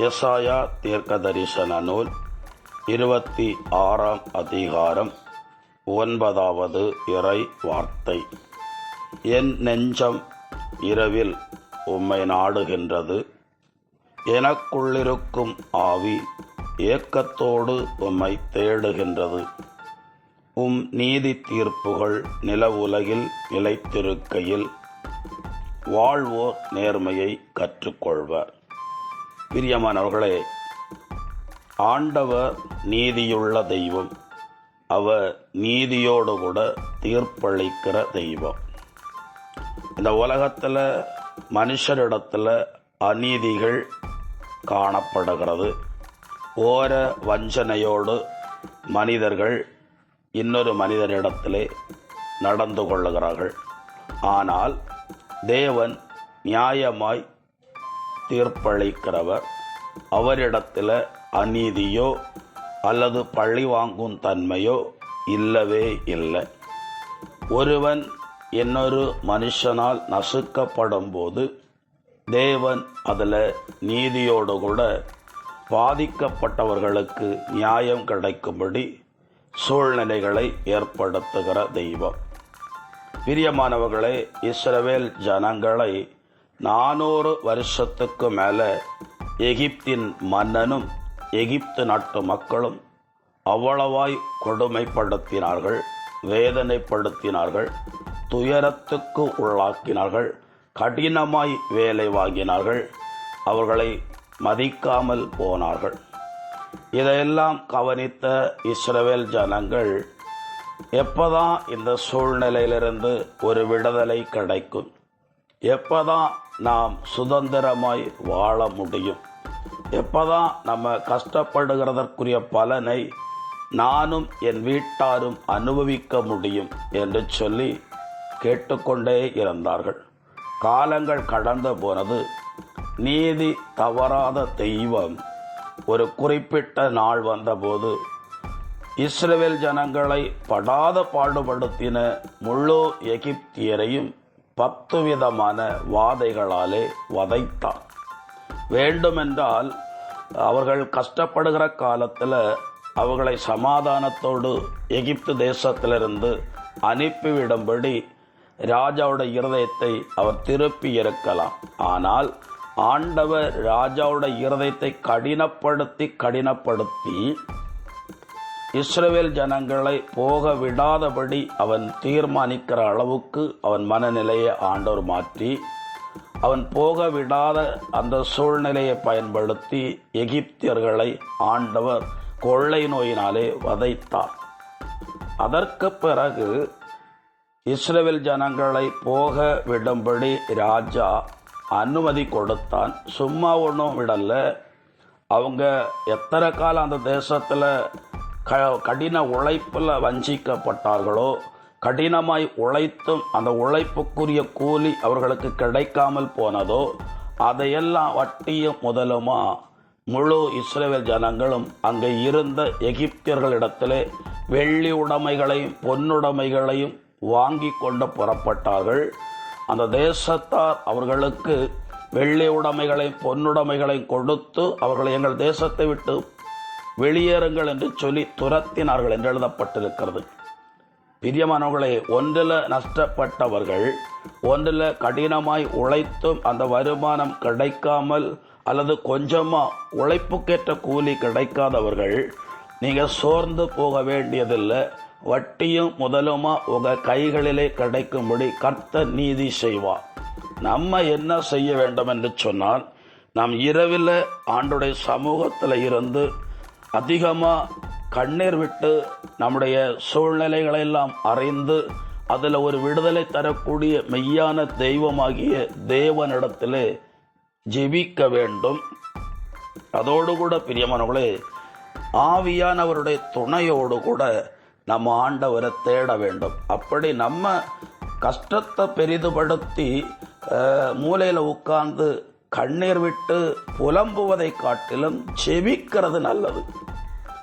எசாயா தீர்க்க தரிசன நூல் இருபத்தி ஆறாம் அதிகாரம் ஒன்பதாவது இறை வார்த்தை. என் நெஞ்சம் இரவில் உம்மை நாடுகின்றது. எனக்குள்ளிருக்கும் ஆவி ஏக்கத்தோடு உம்மை தேடுகின்றது. உம் நீதி தீர்ப்புகள் நில உலகில் நிலைத்திருக்கையில் வாழ்வோர் நேர்மையை கற்றுக்கொள்வர். பிரியமானவர்களே ஆண்டவர் நீதியுள்ள தெய்வம். அவர் நீதியோடு கூட தீர்ப்பளிக்கிற தெய்வம். இந்த உலகத்தில் மனுஷரிடத்தில் அநீதிகள் காணப்படுகிறது. ஓர வஞ்சனையோடு மனிதர்கள் இன்னொரு மனிதரிடத்தில் நடந்து கொள்ளுகிறார்கள். ஆனால் தேவன் நியாயமாய் தீர்ப்பளிக்கிறவர். அவரிடத்தில் அநீதியோ அல்லது பழி வாங்கும் தன்மையோ இல்லவே இல்லை. ஒருவன் இன்னொரு மனுஷனால் நசுக்கப்படும் போது தேவன் அதில் நீதியோடு கூட பாதிக்கப்பட்டவர்களுக்கு நியாயம் கிடைக்கும்படி சூழ்நிலைகளை ஏற்படுத்துகிற தெய்வம். பிரியமானவர்களே இஸ்ரவேல் ஜனங்களை நானூறு வருஷத்துக்கு மேலே எகிப்தின் மன்னனும் எகிப்து நாட்டு மக்களும் அவ்வளவாய் கொடுமைப்படுத்தினார்கள் வேதனைப்படுத்தினார்கள் துயரத்துக்கு உள்ளாக்கினார்கள் கடினமாய் வேலை வாங்கினார்கள் அவர்களை மதிக்காமல் போனார்கள். இதையெல்லாம் கவனித்த இஸ்ரவேல் ஜனங்கள் எப்போதான் இந்த சூழ்நிலையிலிருந்து ஒரு விடுதலை கிடைக்கும்? எப்போதான் நாம் சுதந்திரமாய் வாழ முடியும் எப்போதான் நம்ம கஷ்டப்படுகிறதற்குரிய பலனை நானும் என் வீட்டாரும் அனுபவிக்க முடியும் என்று சொல்லி கேட்டுக்கொண்டே இருந்தார்கள். காலங்கள் கடந்து போனது. நீதி தவறாத தெய்வம். ஒரு குறிப்பிட்ட நாள் வந்தபோது இஸ்ரேல் ஜனங்களை படாத பாடுபடுத்தின முழு எகிப்தியரையும் பத்து விதமான வாதைகளாலே வதைத்தான் வேண்டுமென்றால் அவர்கள் கஷ்டப்படுகிற காலத்தில் அவர்களை சமாதானத்தோடு எகிப்து தேசத்திலிருந்து அனுப்பிவிடும்படி ராஜாவோட இருதயத்தை அவர் திருப்பி இருக்கலாம் ஆனால் ஆண்டவர் ராஜாவோட இருதயத்தை கடினப்படுத்தி கடினப்படுத்தி இஸ்ரவேல் ஜனங்களை போக விடாதபடி அவன் தீர்மானிக்கிற அளவுக்கு அவன் மனநிலையை ஆண்டவர் மாற்றி அவன் போக விடாத அந்த சூழ்நிலையை பயன்படுத்தி எகிப்தியர்களை ஆண்டவர் கொள்ளை நோயினாலே வதைத்தார். அதற்கு பிறகு இஸ்ரேல் ஜனங்களை போக விடும்படி ராஜா அனுமதி கொடுத்தான். சும்மா ஒன்றும் விடலை. அவங்க எத்தனை காலம் அந்த தேசத்தில் க கடின உழைப்பில் வஞ்சிக்கப்பட்டார்களோ கடினமாய் உழைத்தும் அந்த உழைப்புக்குரிய கூலி அவர்களுக்கு கிடைக்காமல் போனதோ அதையெல்லாம் வட்டியும் முதலுமா முழு இஸ்ரேல் ஜனங்களும் அங்கே இருந்த எகிப்தியர்களிடத்திலே வெள்ளி உடைமைகளையும் பொன்னுடைமைகளையும் வாங்கி கொண்டு புறப்பட்டார்கள். அந்த தேசத்தார் அவர்களுக்கு வெள்ளி உடைமைகளையும் பொன்னுடைமைகளையும் கொடுத்து அவர்களை எங்கள் தேசத்தை விட்டு வெளியேறுங்கள் என்று சொல்லி துரத்தினார்கள் என்று எழுதப்பட்டிருக்கிறது. பிரியமானவர்களே ஒன்றில் நஷ்டப்பட்டவர்கள் ஒன்றில் கடினமாய் உழைத்தும் அந்த வருமானம் கிடைக்காமல் அல்லது கொஞ்சமாக உழைப்புக்கேற்ற கூலி கிடைக்காதவர்கள் நீங்கள் சோர்ந்து போக வேண்டியதில்லை. வட்டியும் முதலுமா உங்கள் கைகளிலே கிடைக்கும்படி கர்த்த நீதி செய்வார். நம்ம என்ன செய்ய வேண்டும் என்று சொன்னால் நாம் இரவில் ஆண்டுடைய சமூகத்தில் இருந்து அதிகமாக கண்ணீர் விட்டு நம்முடைய சூழ்நிலைகளெல்லாம் அறிந்து அதில் ஒரு விடுதலை தரக்கூடிய மெய்யான தெய்வமாகிய தேவனிடத்தில் ஜெபிக்க வேண்டும். அதோடு கூட பிரியமானவர்களே ஆவியானவருடைய துணையோடு கூட நம்ம ஆண்டவரை தேட வேண்டும். அப்படி நம்ம கஷ்டத்தை பெரிதுபடுத்தி மூலையில் உட்கார்ந்து கண்ணீர் விட்டு புலம்புவதை காட்டிலும் செவிக்கிறது நல்லது.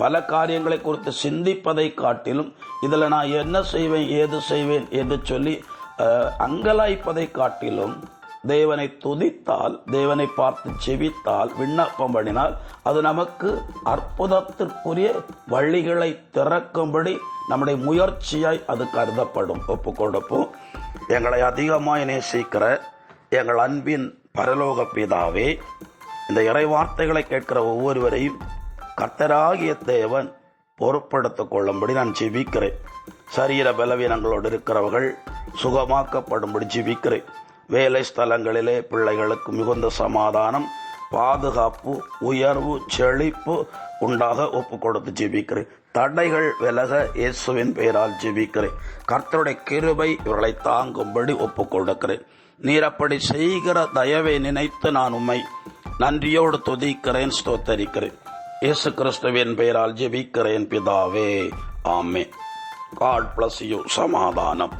பல காரியங்களை குறித்து சிந்திப்பதை காட்டிலும் இதில் நான் என்ன செய்வேன் ஏது செய்வேன் என்று சொல்லி அங்கலாய்ப்பதை காட்டிலும் தேவனை துதித்தால் தேவனை பார்த்து செவித்தால் விண்ணப்பம் பண்ணினால் அது நமக்கு அற்புதத்திற்குரிய வழிகளை திறக்கும்படி நம்முடைய முயற்சியாய் அது கருதப்படும். ஒப்பு கொடுப்போம் எங்களை அதிகமாக நேசிக்கிற எங்கள் அன்பின் பரலோக பிதாவே இந்த இறை வார்த்தைகளை கேட்கிற ஒவ்வொருவரையும் கர்த்தராகிய தேவன் பொறுப்படுத்திக் கொள்ளும்படி நான் ஜெபிக்கிறேன். சரீர பலவீனங்களோடு இருக்கிறவர்கள் சுகமாக்கப்படும்படி ஜெபிக்கிறேன். வேலை ஸ்தலங்களிலே பிள்ளைகளுக்கு மிகுந்த சமாதானம் பாதுகாப்பு உயர்வு செழிப்பு உண்டாக ஒப்பு கொடுத்து ஜெபிக்கிறேன். தடைகள் விலக இயேசுவின் பெயரால் ஜெபிக்கிறேன். கர்த்தருடைய கிருபை இவர்களை தாங்கும்படி ஒப்பு கொடுக்கிறேன். நீர் அப்படி செய்கிற தயவை நினைத்து நான் உம்மை நன்றியோடு துதிக்கிறேன் ஸ்தோத்தரிக்கிறேன். இயேசு கிறிஸ்துவின் பெயரால் ஜெபிக்கிறேன் பிதாவே. ஆமே காட் பிளஸ் யூ. சமாதானம்.